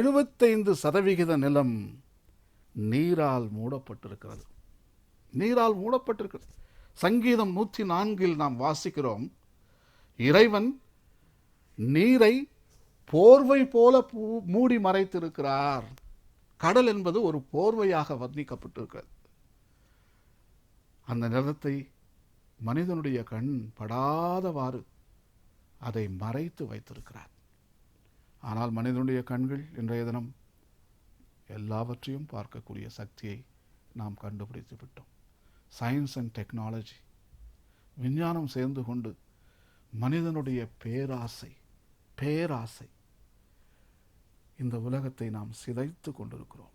எழுபத்தைந்து சதவிகித நிலம் நீரால் மூடப்பட்டிருக்கிறது. நீரால் மூடப்பட்டிருக்கிறது. சங்கீதம் நூற்றி நான்கில் நாம் வாசிக்கிறோம் இறைவன் நீரை போர்வை போல பூ- மூடி மறைத்திருக்கிறார். கடல் என்பது ஒரு போர்வையாக வர்ணிக்கப்பட்டிருக்கிறது. அந்த நிலத்தை மனிதனுடைய கண் படாதவாறு அதை மறைத்து வைத்திருக்கிறார். ஆனால் மனிதனுடைய கண்கள் இன்றைய தினம் எல்லாவற்றையும் பார்க்கக்கூடிய சக்தியை நாம் கண்டுபிடித்து விட்டோம். சயின்ஸ் அண்ட் டெக்னாலஜி விஞ்ஞானம் சேர்ந்து கொண்டு மனிதனுடைய பேராசை பேராசை இந்த உலகத்தை நாம் சிதைத்து கொண்டிருக்கிறோம்.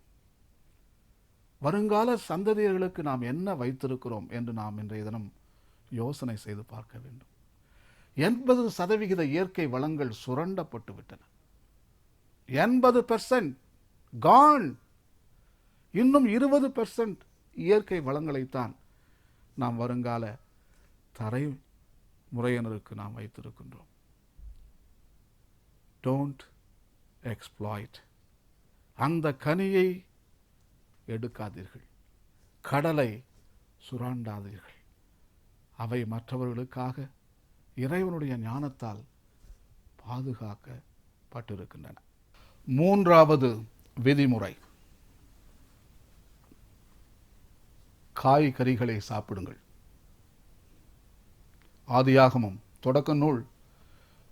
வருங்கால சந்ததியர்களுக்கு நாம் என்ன வைத்திருக்கிறோம் என்று நாம் இன்றைய தினம் யோசனை செய்து பார்க்க வேண்டும். எண்பது சதவிகித இயற்கை வளங்கள் சுரண்டப்பட்டு விட்டன. எண்பது பெர்சன்ட் கான் இன்னும் இருபது பெர்சன்ட் இயற்கை வளங்களைத்தான் நாம் வருங்கால தரை முறையினருக்கு நாம் வைத்திருக்கின்றோம். டோன்ட் எக்ஸ்ப்ளாய்ட் அந்த கனியை எடுக்காதீர்கள். கடலை சுராண்டாதீர்கள். அவை மற்றவர்களுக்காக இறைவனுடைய ஞானத்தால் பாதுகாக்கப்பட்டிருக்கின்றன. மூன்றாவது விதிமுறை. காய்கறிகளை சாப்பிடுங்கள். ஆதியாகமம் தொடக்க நூல்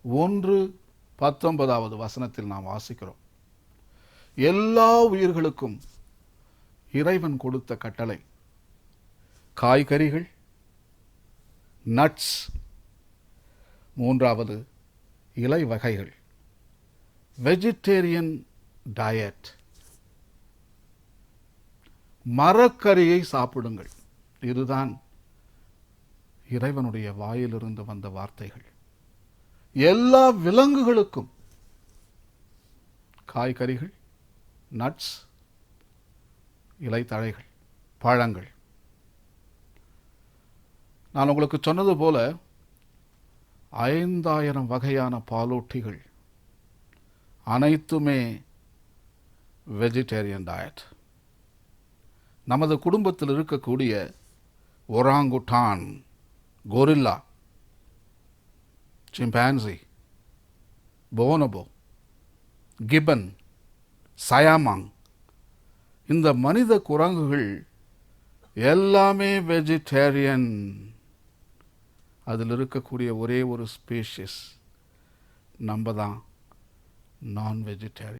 ஒன்று பத்தொன்பதாவது வசனத்தில் நாம் வாசிக்கிறோம். எல்லா உயிர்களுக்கும் இறைவன் கொடுத்த கட்டளை காய்கறிகள் நட்ஸ் மூன்றாவது இலை வகைகள். வெஜிடேரியன் டயட் மரக்கறியை சாப்பிடுங்கள். இதுதான் இறைவனுடைய வாயிலிருந்து வந்த வார்த்தைகள். எல்லா விலங்குகளுக்கும் காய்கறிகள் நட்ஸ் இலைத்தழைகள் பழங்கள். நான் உங்களுக்கு சொன்னது போல ஐந்தாயிரம் வகையான பாலூட்டிகள் அனைத்துமே வெஜிடேரியன் டயட் நமது குடும்பத்தில் இருக்கக்கூடிய ஒராங்குட்டான் கொரில்லா சிம்பான்சி போனபோ கிபன் சயாமாங் இந்த மனித குரங்குகள் எல்லாமே வெஜிடேரியன் அதில் இருக்கக்கூடிய ஒரே ஒரு ஸ்பீஷிஸ் நம்ம தான் நான் வெஜிடேரியன்